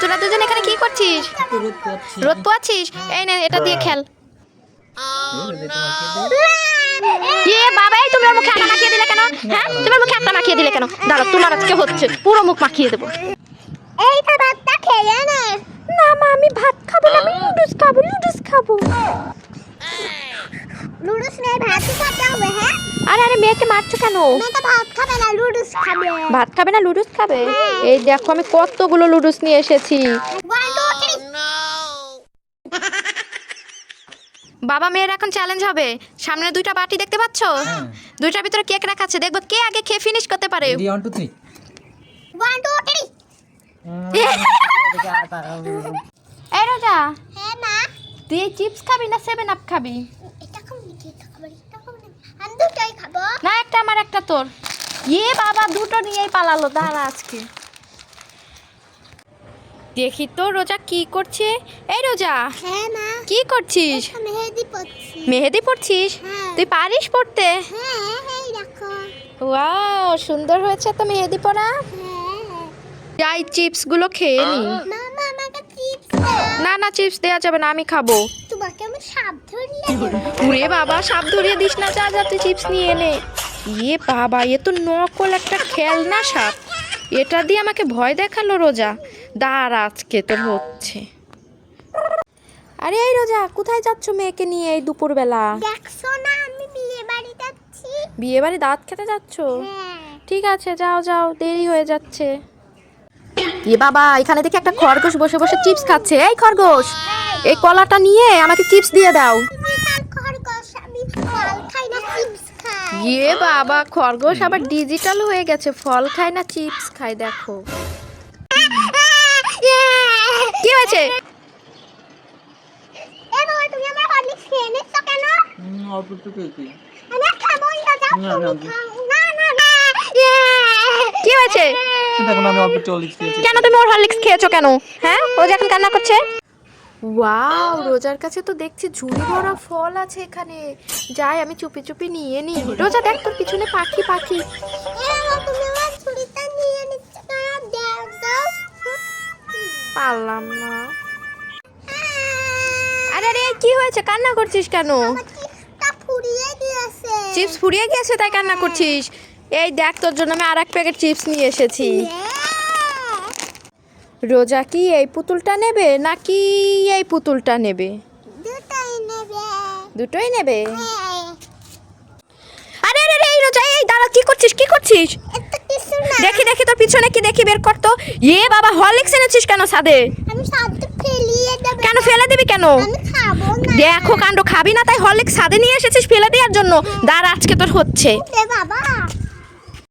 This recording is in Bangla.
তোরা দুজন এখানে কি করছিস? রোদ পোয়াচ্ছিস? এই নে এটা দিয়ে খেল। এ বাবা এই তুমি ওর মুখে আটা মাখিয়ে দিলে কেন? হ্যাঁ? তোমার মুখে আটা মাখিয়ে দিলে কেন? দাঁড়া তোমার আজকে হচ্ছে। পুরো মুখ মাখিয়ে দেবো। এইটা ভাতটা খেয়ে নে। না মা আমি ভাত খাব না আমি নুডলস খাব নুডলস খাব। লুডুস নিয়ে ভাতই খেতে হবে হ্যাঁ? মেয়েকে মারছো কেন? মেয়েটা ভাত খাবে না লুডুস খাবে। ভাত খাবে না লুডুস খাবে? এই দেখো আমি কতগুলো লুডুস নিয়ে এসেছি। বাবা মেয়ের এখন চ্যালেঞ্জ হবে। সামনে দুইটা বাটি দেখতে পাচ্ছ? হ্যাঁ। দুইটার ভিতরে কেক রাখা আছে। দেখব কে আগে খেয়ে ফিনিশ করতে পারে। One two three one two three এই রোজা হ্যাঁ মা। তুই চিপস খাবি না সেভেন আপ খাবি এটা কম নাকি এটা খাব এটা কম নাকি আমি দুটোই খাব না একটা তোর। ইয়ে বাবা দুটো নিয়েই পালালো দাঁড়া আজকে। দেখি তো রোজা কি করছে। এই রোজা হ্যাঁ মা কি করছিস? মেহেদি পড়ছি মেহেদি পড়ছিস হ্যাঁ। তুই পারিস পড়তে হ্যাঁ ওয়াও সুন্দর হয়েছে তো মেহেদি পড়া হ্যাঁ। যাই চিপসগুলো খেয়ে নি। না না চিপস দেওয়া যাবে না আমি খাব। তোমাকে আমি সাপ ধরিয়ে দেবো। উরে বাবা সাপ ধরিয়ে দিস না যা যা তুই চিপস নিয়ে এনে ইয়ে বাবা এ তো নকল একটা খেলনা সাপ। এটা দিয়ে আমাকে ভয় দেখাল রোজা। দাঁড়া আজকে তোর হচ্ছে। আরে এই রোজা কোথায় যাচ্ছ মেয়েকে নিয়ে এই দুপুরবেলা? দেখছ না আমি বিয়ে বাড়ি যাচ্ছি। বিয়ে বাড়ি দাঁত খেতে যাচ্ছ? হ্যাঁ। ঠিক আছে যাও যাও দেরি হয়ে যাচ্ছে। এ বাবা এখানে দেখি একটা খরগোশ বসে বসে চিপস খাচ্ছে। এই খরগোশ এই কলাটা নিয়ে আমাকে চিপস দিয়ে দাও ডিজিটাল খরগোশ আমি ফল খাই না চিপস খাই ইয়ে বাবা খরগোশ আবার ডিজিটাল হয়ে গেছে। ফল খায় না চিপস খায় দেখো। কি হয়েছে? না কি হয়েছে? কেন তুমি ওর হরলিক্স খেয়েছো কেন? হ্যাঁ ও যে এখন কান্না করছে? ওয়াও, রোজার কাছে তো দেখছি ঝুড়ি ভরা ফল আছে এখানে। যাই, আমি চুপি চুপি নিয়ে নিই রোজা, দেখ তোর পিছনে পাখি পাখি। পারলাম না। আরে আরে, কি হয়েছে? কান্না করছিস কেন? চিপস ফুরিয়ে গেছে তাই কান্না করছিস? এই দেখ, তোর জন্য আমি আর এক প্যাকেট চিপস নিয়ে এসেছি। রোজা কি এই পুতুলটা নেবে নাকি এই পুতুলটা নেবে? দুটোই নেবে। হ্যাঁ। আরে আরে এই রোজা এই দাঁড়া কি করছিস? কি করছিস? দেখি দেখি তোর পিছনে কি দেখি বের কর তো। ইয়ে বাবা হরলিক্স এনেছিস কেন সাদে কেন ফেলে দিবি কেন? আমি খাব না। দেখো কাণ্ড খাবি না তাই হরলিক্স সাদে নিয়ে এসেছিস ফেলে দেওয়ার জন্য। দাঁড়া আজকে তোর হচ্ছে। বাবা।